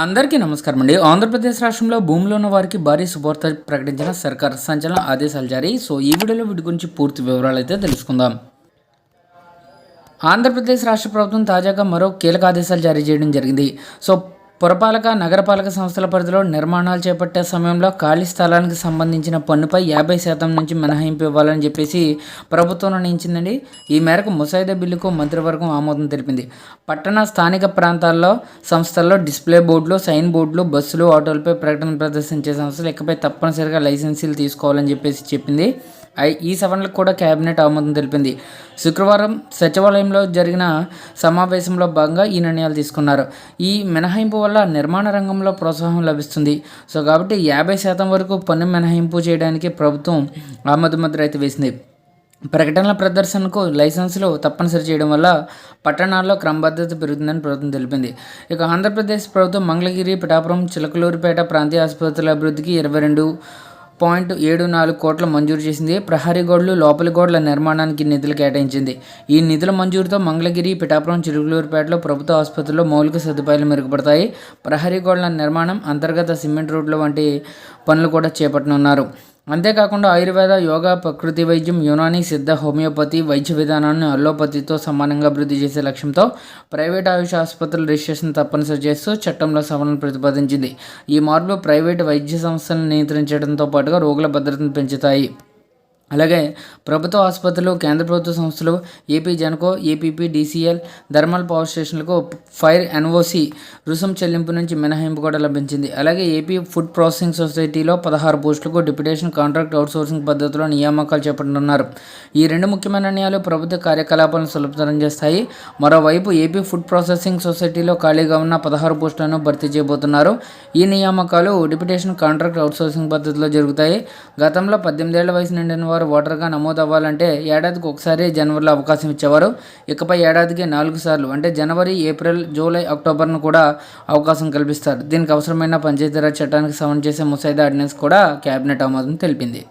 అందరికీ నమస్కారం అండి. ఆంధ్రప్రదేశ్ రాష్ట్రంలో భూమిలో ఉన్న వారికి భారీ శుభార్త ప్రకటించిన సర్కార్ సంచలన ఆదేశాలు జారీ. సో ఈ వీడియోలో వీటి గురించి పూర్తి వివరాలు అయితే తెలుసుకుందాం. ఆంధ్రప్రదేశ్ రాష్ట్ర ప్రభుత్వం తాజాగా మరో కీలక ఆదేశాలు జారీ చేయడం జరిగింది. సో పురపాలక నగరపాలక సంస్థల పరిధిలో నిర్మాణాలు చేపట్టే సమయంలో ఖాళీ స్థలానికి సంబంధించిన పన్నుపై యాభై శాతం నుంచి మినహాయింపు ఇవ్వాలని చెప్పేసి ప్రభుత్వం నిర్ణయించిందండి. ఈ మేరకు ముసాయిదా బిల్లుకు మంత్రివర్గం ఆమోదం తెలిపింది. పట్టణ స్థానిక ప్రాంతాల్లో సంస్థల్లో డిస్ప్లే బోర్డులు సైన్ బోర్డులు బస్సులు ఆటోలపై ప్రకటన ప్రదర్శించే సంస్థలు ఇకపై తప్పనిసరిగా లైసెన్సీలు తీసుకోవాలని చెప్పేసి చెప్పింది. ఈ సవరణలకు కూడా కేబినెట్ ఆమోదం తెలిపింది. శుక్రవారం సచివాలయంలో జరిగిన సమావేశంలో భాగంగా ఈ నిర్ణయాలు తీసుకున్నారు. ఈ మినహాయింపు వల్ల నిర్మాణ రంగంలో ప్రోత్సాహం లభిస్తుంది. సో కాబట్టి యాభై శాతం వరకు పన్ను మినహాయింపు చేయడానికి ప్రభుత్వం ఆమోద ముద్ర అయితే వేసింది. ప్రకటనల ప్రదర్శనకు లైసెన్సులు తప్పనిసరి చేయడం వల్ల పట్టణాల్లో క్రమబద్ధత పెరుగుతుందని ప్రభుత్వం తెలిపింది. ఇక ఆంధ్రప్రదేశ్ ప్రభుత్వం మంగళగిరి పిఠాపురం చిలకలూరుపేట ప్రాంతీయ ఆసుపత్రుల అభివృద్ధికి ఇరవై రెండు పాయింట్ ఏడు నాలుగు కోట్ల మంజూరు చేసింది. ప్రహరీ గోడలు లోపలి గోడల నిర్మాణానికి నిధులు కేటాయించింది. ఈ నిధుల మంజూరుతో మంగళగిరి పిఠాపురం చిరుగులూరుపేటలో ప్రభుత్వ ఆసుపత్రుల్లో మౌలిక సదుపాయాలు మెరుగుపడతాయి. ప్రహరీ గోడల నిర్మాణం అంతర్గత సిమెంట్ రోడ్లు వంటి పనులు కూడా చేపట్టనున్నారు. అంతేకాకుండా ఆయుర్వేద యోగా ప్రకృతి వైద్యం యునాని సిద్ధ హోమియోపతి వైద్య విధానాన్ని అల్లోపతితో సమానంగా అభివృద్ధి చేసే లక్ష్యంతో ప్రైవేట్ ఆయుష్ ఆసుపత్రుల రిజిస్ట్రేషన్ తప్పనిసరి చేస్తూ చట్టంలో సవరణ ప్రతిపాదించింది. ఈ మార్పులు ప్రైవేట్ వైద్య సంస్థలను నియంత్రించడంతో పాటుగా రోగుల భద్రతను పెంచుతాయి. అలాగే ప్రభుత్వ ఆసుపత్రులు కేంద్ర ప్రభుత్వ సంస్థలు AP Genco APP DCL thermal power స్టేషన్లకు ఫైర్ ఎన్ఓసి రుసుం చెల్లింపు నుంచి మినహాయింపు కూడా లభించింది. అలాగే ఏపీ ఫుడ్ ప్రాసెసింగ్ సొసైటీలో పదహారు పోస్టులకు డిప్యుటేషన్ కాంట్రాక్ట్ అవుట్సోర్సింగ్ పద్ధతిలో నియామకాలు చేపట్టనున్నారు. ఈ రెండు ముఖ్యమైన నిర్ణయాలు ప్రభుత్వ కార్యకలాపాలను సులభతరం చేస్తాయి. మరోవైపు ఏపీ ఫుడ్ ప్రాసెసింగ్ సొసైటీలో ఖాళీగా ఉన్న పదహారు పోస్టులను భర్తీ చేయబోతున్నారు. ఈ నియామకాలు డిప్యుటేషన్ కాంట్రాక్ట్ అవుట్సోర్సింగ్ పద్ధతిలో జరుగుతాయి. గతంలో పద్దెనిమిదేళ్ళ వయసు నిండిన వారు ఓటర్గా నమోదు అవ్వాలంటే ఏడాదికి ఒకసారి జనవరిలో అవకాశం ఇచ్చేవారు. ఇకపై ఏడాదికి నాలుగు సార్లు అంటే జనవరి ఏప్రిల్ జూలై అక్టోబర్ను కూడా అవకాశం కల్పిస్తారు. దీనికి అవసరమైన పంచాయతీరాజ్ చట్టానికి సవరణ చేసే ముసాయిదా ఆర్డినెన్స్ కూడా కేబినెట్ ఆమోదం తెలిపింది.